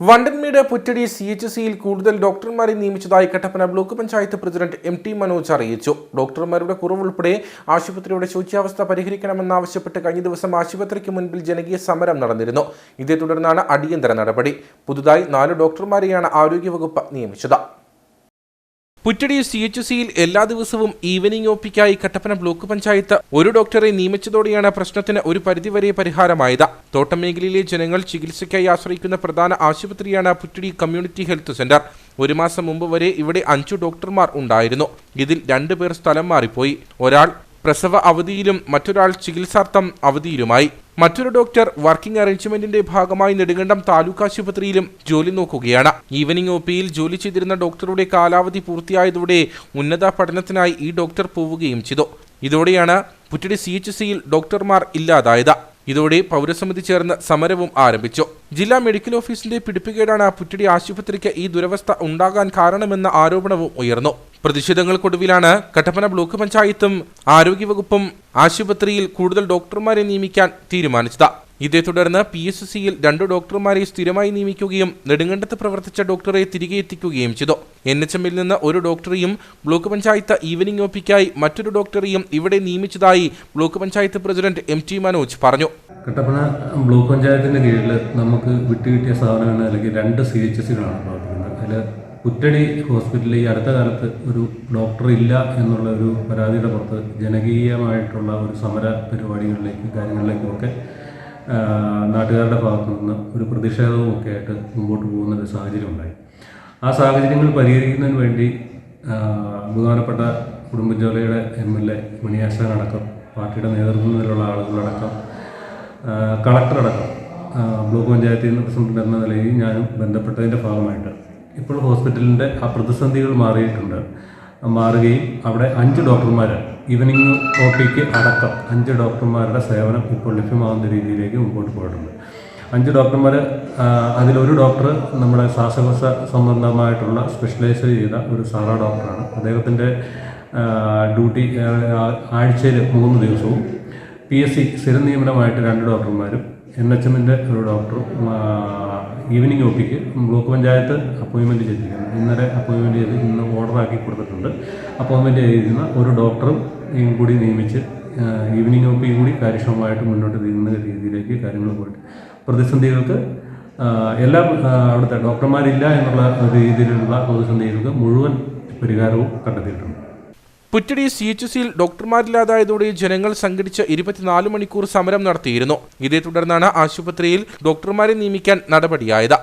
Vandanmedu Puttady C H സിയിൽ കൂടുതൽ ഡോക്ടർമാരെ നിയമിച്ചതായി Kattappana block panchayat president M T Manoj അറിയിച്ചു. ഡോക്ടർമാരുടെ കുറവുൾപ്പെടെ ആശുപത്രിയുടെ ശോച്യാവസ്ഥ പരിഹരിക്കണമെന്നാവശ്യപ്പെട്ട് കഴിഞ്ഞ ദിവസം ആശുപത്രിക്ക് മുൻപിൽ ജനകീയ സമരം നടന്നിരുന്നു. ഇതേ തുടർന്നാണ് അടിയന്തര നടപടി. പുതുതായി നാല് ഡോക്ടർമാരെയാണ് ആരോഗ്യവകുപ്പ് നിയമിച്ചത്. പുറ്റടി സി എച്ച് സിയിൽ എല്ലാ ദിവസവും ഈവനിംഗ് പിക്കായി കട്ടപ്പന ബ്ലോക്ക് പഞ്ചായത്ത് ഒരു ഡോക്ടറെ നിയമിച്ചതോടെയാണ് പ്രശ്നത്തിന് ഒരു പരിധിവരെ പരിഹാരമായത്. തോട്ടം മേഖലയിലെ ജനങ്ങൾ ചികിത്സയ്ക്കായി ആശ്രയിക്കുന്ന പ്രധാന ആശുപത്രിയാണ് പുറ്റടി കമ്മ്യൂണിറ്റി ഹെൽത്ത് സെന്റർ. ഒരു മാസം മുമ്പ് വരെ ഇവിടെ അഞ്ചു ഡോക്ടർമാർ ഉണ്ടായിരുന്നു. ഇതിൽ രണ്ടുപേർ സ്ഥലം മാറിപ്പോയി. ഒരാൾ പ്രസവ അവധിയിലും മറ്റൊരാൾ ചികിത്സാർത്ഥം അവധിയിലുമായി. മറ്റൊരു ഡോക്ടർ വർക്കിംഗ് അറേഞ്ച്മെന്റിന്റെ ഭാഗമായി നെടുങ്കണ്ടം താലൂക്ക് ആശുപത്രിയിലും ജോലി നോക്കുകയാണ്. ഈവനിംഗ് ഒ പിയിൽ ജോലി ചെയ്തിരുന്ന ഡോക്ടറുടെ കാലാവധി പൂർത്തിയായതോടെ ഉന്നത പഠനത്തിനായി ഈ ഡോക്ടർ പോവുകയും ചെയ്തു. ഇതോടെയാണ് പുറ്റടി സി എച്ച് സിയിൽ ഡോക്ടർമാർ ഇല്ലാതായത്. ഇതോടെ പൗരസമിതി ചേർന്ന് സമരവും ആരംഭിച്ചു. ജില്ലാ മെഡിക്കൽ ഓഫീസിന്റെ പിടിപ്പുകേടാണ് പുറ്റടി ആശുപത്രിക്ക് ഈ ദുരവസ്ഥ ഉണ്ടാകാൻ കാരണമെന്ന ആരോപണവും ഉയർന്നു. പ്രതിഷേധങ്ങൾക്കൊടുവിലാണ് കട്ടപ്പന ബ്ലോക്ക് പഞ്ചായത്തും ആരോഗ്യവകുപ്പും ആശുപത്രിയിൽ കൂടുതൽ ഡോക്ടർമാരെ നിയമിക്കാൻ തീരുമാനിച്ചത്. ഇതേ തുടർന്ന് പി എസ് സിയിൽ രണ്ട് ഡോക്ടർമാരെ സ്ഥിരമായി നിയമിക്കുകയും നെടുങ്കണ്ടത്ത് പ്രവർത്തിച്ച ഡോക്ടറെ തിരികെ എത്തിക്കുകയും ചെയ്തു. എൻ എച്ച് എമ്മിൽ നിന്ന് ഒരു ഡോക്ടറെയും ബ്ലോക്ക് പഞ്ചായത്ത് ഈവനിംഗ് ഒപ്പിക്കായി മറ്റൊരു ഡോക്ടറെയും ഇവിടെ നിയമിച്ചതായി block panchayat president M T Manoj പറഞ്ഞു. കട്ടപ്പന ബ്ലോക്ക് പഞ്ചായത്തിന്റെ കീഴിൽ നമുക്ക് വിട്ടുകിട്ടിയ സാധനങ്ങൾ അല്ലെങ്കിൽ രണ്ട് സി എച്ച് സികളാണ് പ്രവർത്തിക്കുന്നത്. അതിൽ പുറ്റടി ഹോസ്പിറ്റലിൽ ഈ അടുത്ത കാലത്ത് ഒരു ഡോക്ടർ ഇല്ല എന്നുള്ള ഒരു പരാതിയുടെ പുറത്ത് ജനകീയമായിട്ടുള്ള ഒരു സമര പരിപാടികളിലേക്ക് കാര്യങ്ങളിലേക്കുമൊക്കെ ആ, നാട്ടുകാരുടെ ഭാഗത്തു നിന്ന് ഒരു പ്രതിഷേധവും ഒക്കെ ആയിട്ട് മുമ്പോട്ട് പോകുന്ന ഒരു സാഹചര്യം ഉണ്ടായി. ആ സാഹചര്യങ്ങൾ പരിഹരിക്കുന്നതിന് വേണ്ടി ബഹുമാനപ്പെട്ട കുടുംബജോലയുടെ എം എൽ എ മണിയാശാൻ അടക്കം പാർട്ടിയുടെ നേതൃത്വത്തിലുള്ള ആളുകളടക്കം കളക്ടറടക്കം ബ്ലോക്ക് പഞ്ചായത്തിൽ നിന്ന് പ്രസിഡന്റ് എന്ന നിലയിൽ ഞാനും ബന്ധപ്പെട്ടതിന്റെ ഭാഗമായിട്ട് ഇപ്പോൾ ഹോസ്പിറ്റലിന്റെ ആ പ്രതിസന്ധികൾ മാറിയിട്ടുണ്ട്. മാറുകയും അവിടെ അഞ്ച് ഡോക്ടർമാർ ഈവനിങ് ഒ പിക്ക് അടക്കം അഞ്ച് ഡോക്ടർമാരുടെ സേവനം ഇപ്പോൾ ലഭ്യമാകുന്ന രീതിയിലേക്ക് മുമ്പോട്ട് പോയിട്ടുണ്ട്. അഞ്ച് ഡോക്ടർമാർ അതിലൊരു ഡോക്ടർ നമ്മുടെ ശ്വാസകോശ സംബന്ധമായിട്ടുള്ള സ്പെഷ്യലൈസ് ചെയ്ത ഒരു സാറാ ഡോക്ടറാണ് അദ്ദേഹത്തിന്റെ ഡ്യൂട്ടി ആഴ്ചയിൽ മൂന്ന് ദിവസവും പി എസ് സി സ്ഥിര നിയമനമായിട്ട് രണ്ട് ഡോക്ടർമാരും എൻ എച്ച് എമ്മിന്റെ ഒരു ഡോക്ടറും ഈവനിങ് ഒ ബ്ലോക്ക് പഞ്ചായത്ത് അപ്പോയിൻമെന്റ് ചെയ്തിരിക്കുന്നു. ഇന്നലെ അപ്പോയിൻമെന്റ് ചെയ്ത് ഇന്ന് ഓർഡറാക്കി കൊടുത്തിട്ടുണ്ട്. അപ്പോയിൻമെന്റ് ചെയ്തിരുന്ന ഒരു ഡോക്ടറും കൂടി നിയമിച്ച് ഈവനിങ് ഒ കൂടി കാര്യക്ഷമമായിട്ട് മുന്നോട്ട് നീങ്ങുന്ന രീതിയിലേക്ക് കാര്യങ്ങൾ പോയിട്ട്. പ്രതിസന്ധികൾക്ക് എല്ലാ അവിടുത്തെ ഡോക്ടർമാരില്ല എന്നുള്ള രീതിയിലുള്ള പ്രതിസന്ധികൾക്ക് മുഴുവൻ പരിഹാരവും കണ്ടെത്തിയിട്ടുണ്ട്. പുറ്റടി സി എച്ച് സിയിൽ ഡോക്ടർമാരില്ലാതായതോടെ ജനങ്ങൾ സംഘടിച്ച് ഇരുപത്തിനാല് മണിക്കൂർ സമരം നടത്തിയിരുന്നു. ഇതേ തുടർന്നാണ് ആശുപത്രിയിൽ ഡോക്ടർമാരെ നിയമിക്കാൻ നടപടിയായത്.